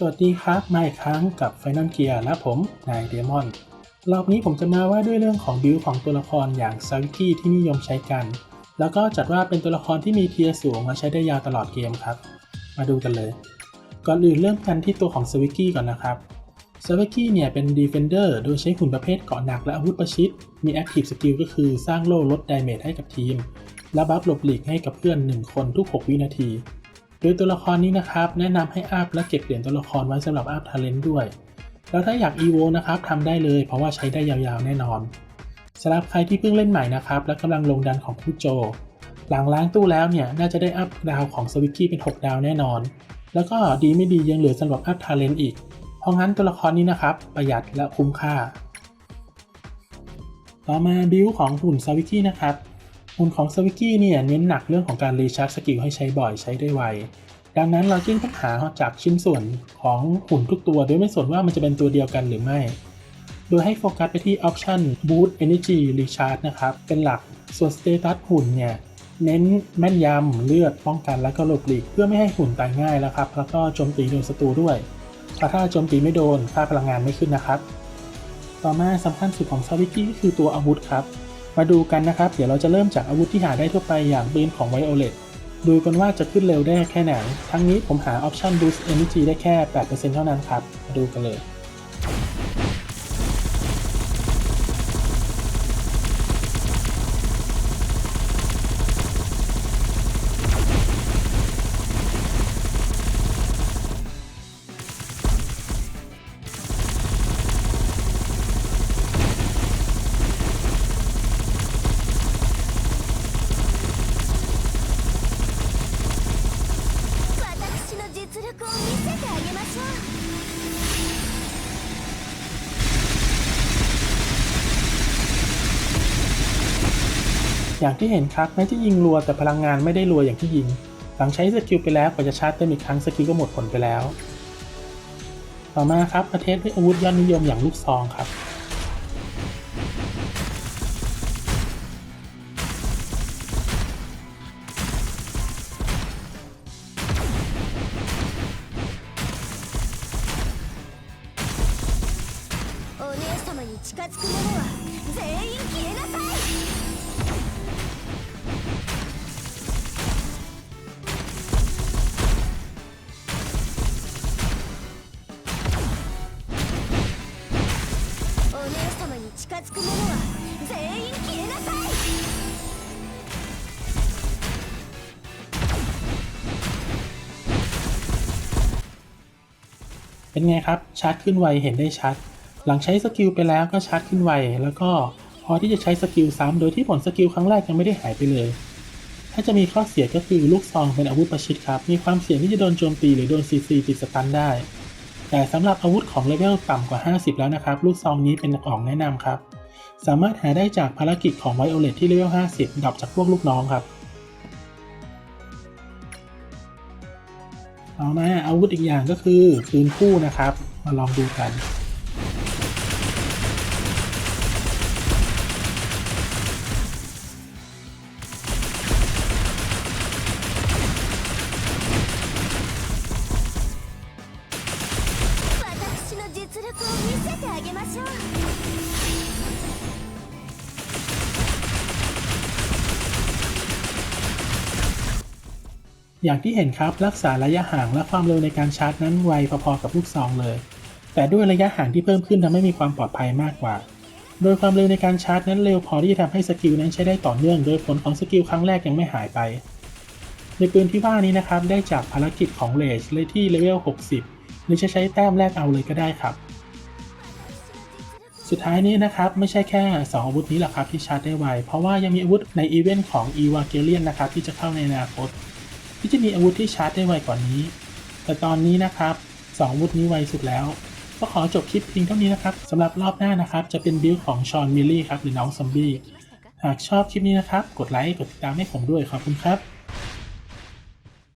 สวัสดีครับ มาอีกครั้งกับ Final Gear และผมนายเดมอน รอบนี้ผมจะมาว่าด้วยเรื่องของบิวของตัวละครอย่างซาวิกี้ที่นิยมใช้กัน แล้วก็จัดว่าเป็นตัวละครที่มีเทียร์สูงและใช้ได้ยาวตลอดเกมครับ มาดูกันเลย ก่อนอื่นเริ่มกันที่ตัวของซาวิกี้ก่อนนะครับซาวิกี้เนี่ยเป็น Defender โดยใช้หุ่นประเภทเกาะหนักและอาวุธประชิด มี Active Skill ก็คือสร้างโล่ลดดาเมจให้กับทีม และบัฟหลบหลีกให้กับเพื่อน 1 คนทุก 6 วินาที โดยตัวละครนี้นะครับแนะนำให้อัพและเก็บเหรียญตัวละครไว้สำหรับอัพทาเลนต์ด้วย แล้วถ้าอยาก EVO นะครับทำได้เลย เพราะว่าใช้ได้ยาวๆแน่นอนสำหรับใครที่เพิ่งเล่นใหม่นะครับและกำลังลงดันของคู่โจ หลังล้างตู้แล้วเนี่ยน่าจะได้อัพดาวของสวิกกี้เป็น 6 ดาวแน่นอน แล้วก็ดีไม่ดียังเหลือสำหรับอัพทาเลนต์อีก เพราะงั้นตัวละครนี้นะครับประหยัดและคุ้มค่า ต่อมาบิวของหุ่นสวิกกี้นะครับ หุ่นของสวิกกี้เนี่ยเน้นหนักเรื่องของการรีชาร์จสกิลให้ใช้บ่อยใช้ได้ไว ดังนั้นเราจึงต้องหาจากชิ้นส่วนของหุ่นทุกตัว โดยไม่สนว่ามันจะเป็นตัวเดียวกันหรือไม่ โดยให้โฟกัสไปที่ออปชัน Boost Energy Recharge นะครับ เป็นหลัก ส่วนสเตตัสหุ่นเนี่ยเน้นแม่นยำเลือดป้องกันและก็หลบหลีกเพื่อไม่ให้หุ่นตายง่ายแล้วครับแล้วก็โจมตีโดนศัตรูด้วยเพราะถ้าโจมตีไม่โดนค่าพลังงานไม่ขึ้นนะครับ ต่อมาสำคัญสุดของซาวิกี้ก็คือตัวอาวุธครับ มาดูกันนะครับ เดี๋ยวเราจะเริ่มจากอาวุธที่หาได้ทั่วไปอย่างปืนของไวโอเลตดูกันว่าจะขึ้นเร็วได้แค่ไหน ทั้งนี้ผมหาออปชัน Boost Energy ได้แค่ 8%เท่านั้นครับ มาดูกันเลย อย่างที่เห็นครับแม้จะยิงรัวแต่พลังงานไม่ได้รัวอย่างที่ยิง หลังใช้สกิลไปแล้วกว่าจะชาร์จเต็มอีกครั้งสกิลก็หมดผลไปแล้ว ต่อมาครับประเทศด้วยอาวุธยอดนิยมอย่างลูกซองครับ お姉様に近づく者は全員消えなさい 近づく者は全員消えなさい เป็นไงครับ ชาร์จขึ้นไวเห็นได้ชัด หลังใช้สกิลไปแล้วก็ชาร์จขึ้นไว แล้วก็พอที่จะใช้สกิลซ้ำโดยที่ผลสกิลครั้งแรกยังไม่ได้หายไปเลย ถ้าจะมีข้อเสียก็คือลูกซองเป็นอาวุธประชิดครับ มีความเสี่ยงที่จะโดนโจมตีหรือโดนซีซีติดสตันได้ แต่สำหรับอาวุธของเลเวลต่ำกว่า 50 แล้วนะครับ ลูกซองนี้เป็นของแนะนำครับ สามารถหาได้จากภารกิจของไวโอเลตที่เลเวล 50 ดรอปจากพวกลูกน้องครับ ต่อมาอาวุธอีกอย่างก็คือปืนคู่นะครับ มาลองดูกัน อย่างที่เห็นครับรักษาระยะห่างและความเร็วในการชาร์จนั้นไวพอๆกับลูกซองเลย แต่ด้วยระยะห่างที่เพิ่มขึ้นทำให้มีความปลอดภัยมากกว่า โดยความเร็วในการชาร์จนั้นเร็วพอที่จะทำให้สกิลนั้นใช้ได้ต่อเนื่อง โดยผลของสกิลครั้งแรกยังไม่หายไป ในปืนที่ว่านี้นะครับได้จากภารกิจของเลจเลยที่เลเวล 60 หรือจะใช้แต้มแรกเอาเลยก็ได้ครับ สุดท้ายนี้นะครับไม่ใช่แค่ 2 อาวุธนี้แหละครับที่ชาร์จได้ไว เพราะว่ายังมีอาวุธในอีเวนต์ของ e v a g e l i o n นะครับที่จะเข้าในอนาคต ที่จะมีอาวุธที่ชาร์จได้ไวกว่านี้ แต่ตอนนี้นะครับสองอาวุธนี้ไวสุดแล้ว ก็ขอจบคลิปเพียงเท่านี้นะครับสำหรับรอบหน้านะครับ จะเป็นบิลของชอนมิลลี่ครับหรือน้องซอมบี้หากชอบคลิปนี้นะครับ กดไลค์กดติดตามให้ผมด้วยขอบคุณครับ